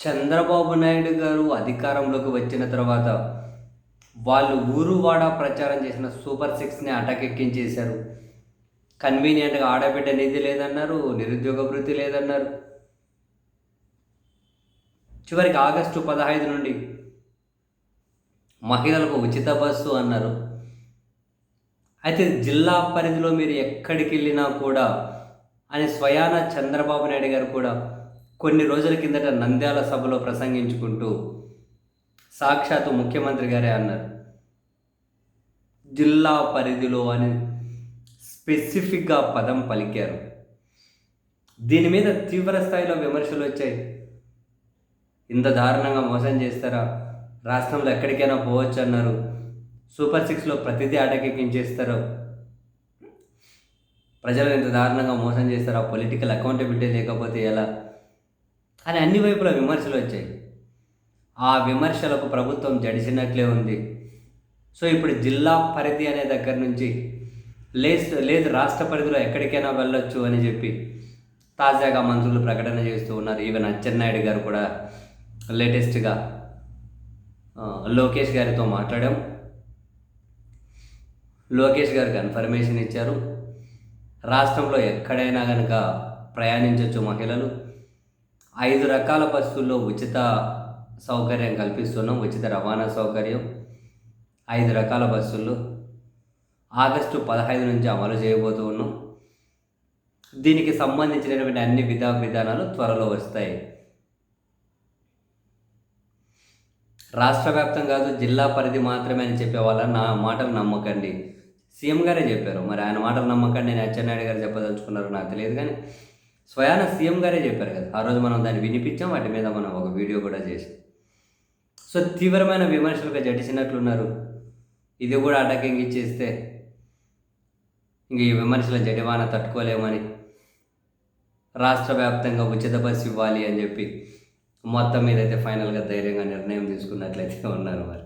చంద్రబాబు నాయుడు గారు అధికారంలోకి వచ్చిన తర్వాత వాళ్ళు ఊరు వాడ ప్రచారం చేసిన సూపర్ సిక్స్ని అటకెక్కించేశారు. కన్వీనియంట్గా ఆడబిడ్డ నిధి లేదన్నారు నిరుద్యోగ వృత్తి లేదన్నారు. చివరికి ఆగస్టు పదహైదు నుండి మహిళలకు ఉచిత బస్సు అన్నారు. అయితే జిల్లా పరిధిలో మీరు ఎక్కడికి వెళ్ళినా కూడా అని స్వయాన చంద్రబాబు నాయుడు గారు కూడా కొన్ని రోజుల కిందట నంద్యాల సభలో ప్రసంగించుకుంటూ సాక్షాత్తు ముఖ్యమంత్రి గారే అన్నారు. జిల్లా పరిధిలో అని స్పెసిఫిక్గా పదం పలికారు. దీని మీద తీవ్ర స్థాయిలో విమర్శలు వచ్చాయి. ఇంత దారుణంగా మోసం చేస్తారా? రాష్ట్రంలో ఎక్కడికైనా పోవచ్చు అన్నారు. సూపర్ సిక్స్లో ప్రతిదీ ఆటకెక్కించేస్తారు ప్రజలను ఇంత దారుణంగా మోసం చేస్తారా? పొలిటికల్ అకౌంటబిలిటీ లేకపోతే ఎలా? అని అన్ని వైపుల విమర్శలు వచ్చాయి. ఆ విమర్శలకు ప్రభుత్వం జడిసినట్లే ఉంది. సో ఇప్పుడు జిల్లా పరిధి అనే దగ్గర నుంచి లేదు లేదు రాష్ట్ర పరిధిలో ఎక్కడికైనా వెళ్ళొచ్చు అని చెప్పి తాజాగా మంత్రులు ప్రకటన చేస్తూ ఉన్నారు. ఈవెన్ అచ్చెన్నాయుడు గారు కూడా లేటెస్ట్గా లోకేష్ గారితో మాట్లాడాం. లోకేష్ గారు కన్ఫర్మేషన్ ఇచ్చారు. రాష్ట్రంలో ఎక్కడైనా కనుక ప్రయాణించవచ్చు మహిళలు. ఐదు రకాల బస్సుల్లో ఉచిత సౌకర్యం కల్పిస్తున్నాం. ఉచిత రవాణా సౌకర్యం. ఐదు రకాల బస్సుల్లో ఆగస్టు పదహైదు నుంచి అమలు చేయబోతూ ఉన్నాం. దీనికి సంబంధించినటువంటి అన్ని విధా విధానాలు త్వరలో వస్తాయి. రాష్ట్ర వ్యాప్తం కాదు జిల్లా పరిధి మాత్రమే అని చెప్పే వాళ్ళ నా మాటలు నమ్మకండి. సీఎం గారే చెప్పారు. మరి ఆయన మాటలు నమ్మకండి నేను అచ్చెన్నాయుడు గారు చెప్పదలుచుకున్నారు. నాకు తెలియదు కానీ స్వయాన సీఎం గారే చెప్పారు కదా ఆ రోజు మనం దాన్ని వినిపించాం వాటి మీద మనం ఒక వీడియో కూడా చేసాం సో తీవ్రమైన విమర్శలుగా జడిసినట్లున్నారు ఇది కూడా అటాకింగ్ ఇచ్చేస్తే ఇంక ఈ విమర్శల జడివాన తట్టుకోలేమని రాష్ట్ర వ్యాప్తంగా ఉచిత బస్సు ఇవ్వాలి అని చెప్పి మొత్తం మీద అయితే ఫైనల్గా ధైర్యంగా నిర్ణయం తీసుకున్నట్లయితే ఉన్నారు మరి.